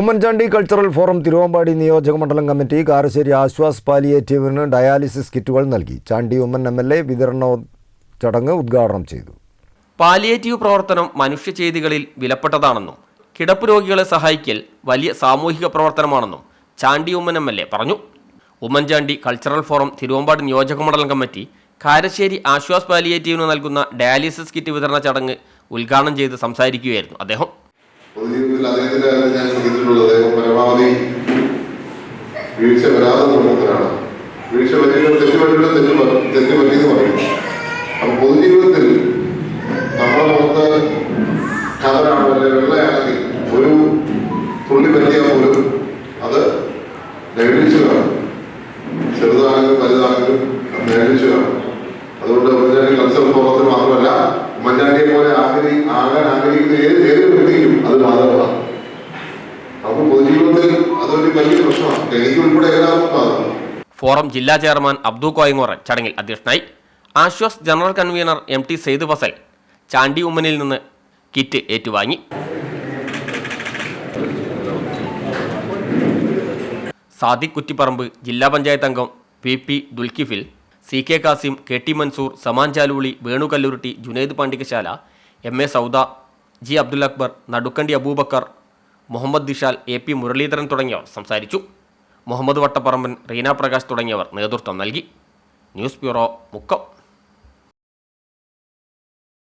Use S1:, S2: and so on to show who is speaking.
S1: Oommen Chandy cultural forum Thiruvambady നിയോജക മണ്ഡലം committee Karassery Aswas പാലിയേറ്റീവിന് ഡയാലിസിസ് കിറ്റുകൾ നൽകി. Chandy Oommen M L A വിതരണ ചടങ്ങ് ഉദ്ഘാടനം ചെയ്തു.
S2: പാലിയേറ്റീവ് പ്രവർത്തനം മനുഷ്യചെയ്തികളിൽ വിലപ്പെട്ടതാണെന്നും കിടപ്പ് രോഗികളെ സഹായിക്കൽ വലിയ സാമൂഹിക പ്രവർത്തനമാണെന്നും Chandy Oommen M L A പറഞ്ഞു. ഉമ്മൻചാണ്ടി കൾച്ചറൽ ഫോറം തിരുവമ്പാടി നിയോജക മണ്ഡലം കമ്മിറ്റി കാരശ്ശേരി ആശ്വാസ് പാലിയേറ്റീവിന് നൽകുന്ന ഡയാലിസിസ് കിറ്റ് വിതരണ ചടങ്ങ് ഉദ്ഘാടനം ചെയ്ത് സംസാരിക്കുകയായിരുന്നു അദ്ദേഹം.
S3: പൊതുജീവിതത്തിൽ അദ്ദേഹത്തിന്റെ ഞാൻ ശ്രദ്ധിച്ചിട്ടുള്ളത് അദ്ദേഹം പരമാവധി വീഴ്ച വരാതെ നോക്കുന്നവരാണ് വീഴ്ച കാണും. അതുകൊണ്ട് ഉമ്മൻചാണ്ടിയെ പോലെ ആഗ്രഹി ആകാൻ
S2: ഫോറം ജില്ലാ ചെയർമാൻ അബ്ദു കോയങ്ങോറൻ ചടങ്ങിൽ അധ്യക്ഷനായി Aswas general convener M T Saeed Fasal Chandy ഉമ്മനിൽ നിന്ന് കിറ്റ് ഏറ്റുവാങ്ങി. സാദിഖ് കുറ്റിപ്പറമ്പ് ജില്ലാ പഞ്ചായത്ത് അംഗം P P Dulkifil C K Kasim K T Mansoor Saman Chaluli Venu Kalluritti Junaid Pandikasala M A Sauda G Abdul Akbar Nadukkandi Aboobacker Muhammad Dishal A P Muraleedharan തുടങ്ങിയവർ സംസാരിച്ചു. മുഹമ്മദ് വട്ടപ്പറമ്പൻ റീന പ്രകാശ് തുടങ്ങിയവർ നേതൃത്വം നൽകി. News bureau Mukkam.